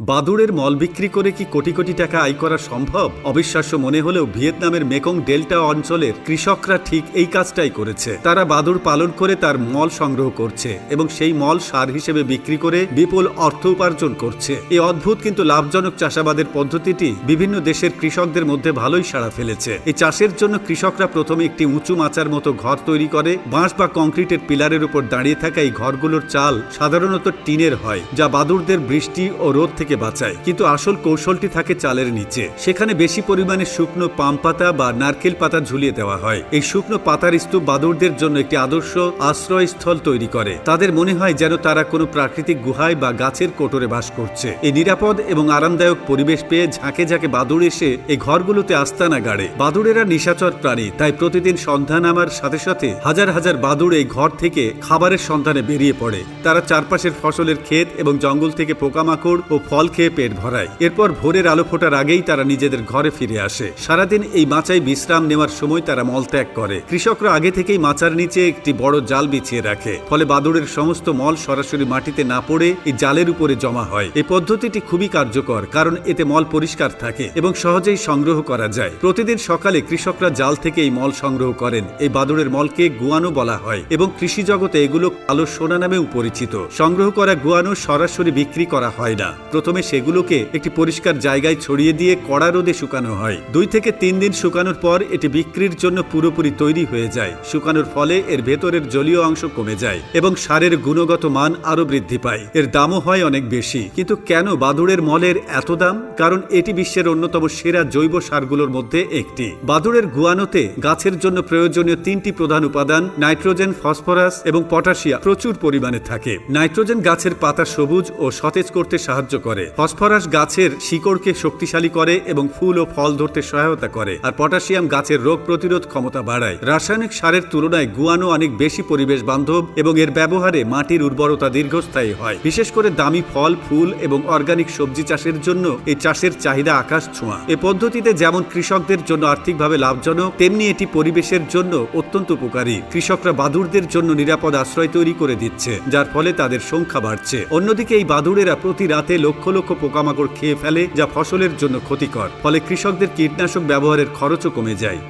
বাদুড়ের মল বিক্রি করে কি কোটি কোটি টাকা আয় করা সম্ভব? অবিশ্বাস্য মনে হলেও ভিয়েতনামের মেকং ডেল্টা অঞ্চলের কৃষকরা ঠিক এই কাজটাই করেছে। তারা বাদুড় পালন করে তার মল সংগ্রহ করছে এবং সেই মল সার হিসেবে বিক্রি করে বিপুল অর্থ উপার্জন করছে। এই অদ্ভুত কিন্তু লাভজনক চাষাবাদের পদ্ধতিটি বিভিন্ন দেশের কৃষকদের মধ্যে ভালোই সাড়া ফেলেছে। এই চাষের জন্য কৃষকরা প্রথমে একটি উঁচু মাচার মতো ঘর তৈরি করে, বাঁশ বা কংক্রিটের পিলারের উপর দাঁড়িয়ে থাকা এই ঘরগুলোর চাল সাধারণত টিনের হয়, যা বাদুড়দের বৃষ্টি ও রোদ থেকে বাঁচায়। কিন্তু আসল কৌশলটি থাকে চালের নিচে। সেখানে বেশি পরিমাণে শুকনো পাম পাতা বা নারকেল পাতা ঝুলিয়ে দেওয়া হয়। এই শুকনো পাতার স্তূপ বাদুড়দের জন্য একটি আদর্শ আশ্রয়স্থল তৈরি করে। তাদের মনে হয় যেন তারা কোনো প্রাকৃতিক গুহায় বা গাছের কোটরে বাস করছে। এই নিরাপদ এবং আরামদায়ক পরিবেশ পেয়ে ঝাঁকে ঝাঁকে বাদুড় এসে এই ঘরগুলোতে আস্তানা গাড়ে। বাদুড়েরা নিশাচর প্রাণী, তাই প্রতিদিন সন্ধান আমার সাথে সাথে হাজার হাজার বাদুড় এই ঘর থেকে খাবারের সন্ধানে বেরিয়ে পড়ে। তারা চারপাশের ফসলের ক্ষেত এবং জঙ্গল থেকে পোকামাকড় ও ফল খেয়ে পেট ভরায়। এরপর ভোরের আলো ফোটার আগেই তারা নিজেদের ঘরে ফিরে আসে। সারাদিন এই মাচায় বিশ্রাম নেওয়ার সময় তারা মলত্যাগ করে। কৃষকরা আগে থেকেই মাচার নিচে একটি বড় জাল বিছিয়ে রাখে। ফলে বাদুড়ের সমস্ত মল সরাসরি মাটিতে না পড়ে এই জালের উপরে জমা হয়। এই পদ্ধতিটি খুবই কার্যকর, কারণ এতে মল পরিষ্কার থাকে এবং সহজেই সংগ্রহ করা যায়। প্রতিদিন সকালে কৃষকরা জাল থেকে এই মল সংগ্রহ করেন। এই বাদুড়ের মলকে গুয়ানো বলা হয় এবং কৃষি জগতে এগুলো কালো সোনা নামেও পরিচিত। সংগ্রহ করা গুয়ানো সরাসরি বিক্রি করা হয় না। প্রথমে সেগুলোকে একটি পরিষ্কার জায়গায় ছড়িয়ে দিয়ে কড়া রোদে শুকানো হয়। দুই থেকে তিন দিন শুকানোর পর এটি বিক্রির জন্য পুরোপুরি তৈরি হয়ে যায়। শুকানোর ফলে এর ভেতরের জলীয় অংশ কমে যায় এবং সারের গুণগত মান আরও বৃদ্ধি পায়। এর দামও হয় অনেক বেশি। কিন্তু কেন বাদুড়ের মলের এত দাম? কারণ এটি বিশ্বের অন্যতম সেরা জৈব সারগুলোর মধ্যে একটি। বাদুড়ের গুয়ানোতে গাছের জন্য প্রয়োজনীয় তিনটি প্রধান উপাদান নাইট্রোজেন, ফসফরাস এবং পটাশিয়াম প্রচুর পরিমাণে থাকে। নাইট্রোজেন গাছের পাতা সবুজ ও সতেজ করতে সাহায্য করে। ফসফরাস গাছের শিকড়কে শক্তিশালী করে এবং ফুল ও ফল ধরতে সহায়তা করে আর পটাশিয়াম গাছের রোগ প্রতিরোধ ক্ষমতা বাড়ায়। রাসায়নিক সারের তুলনায় গুয়ানো অনেক বেশি পরিবেশ বান্ধব এবং এর ব্যবহারে মাটির উর্বরতা দীর্ঘস্থায়ী হয়। বিশেষ করে দামি ফল, ফুল এবং অর্গানিক সবজি চাষের জন্য এই চাষের চাহিদা আকাশ ছোঁয়া। এ পদ্ধতিতে যেমন কৃষকদের জন্য আর্থিকভাবে লাভজনক, তেমনি এটি পরিবেশের জন্য অত্যন্ত উপকারী। কৃষকরা বাদুড়দের জন্য নিরাপদ আশ্রয় তৈরি করে দিচ্ছে, যার ফলে তাদের সংখ্যা বাড়ছে। অন্যদিকে এই বাদুড়েরা প্রতি রাতে লক্ষ লক্ষ পোকামাকড় খেয়ে ফেলে যা ফসলের জন্য ক্ষতিকর। ফলে কৃষকদের কীটনাশক ব্যবহারের খরচও কমে যায়।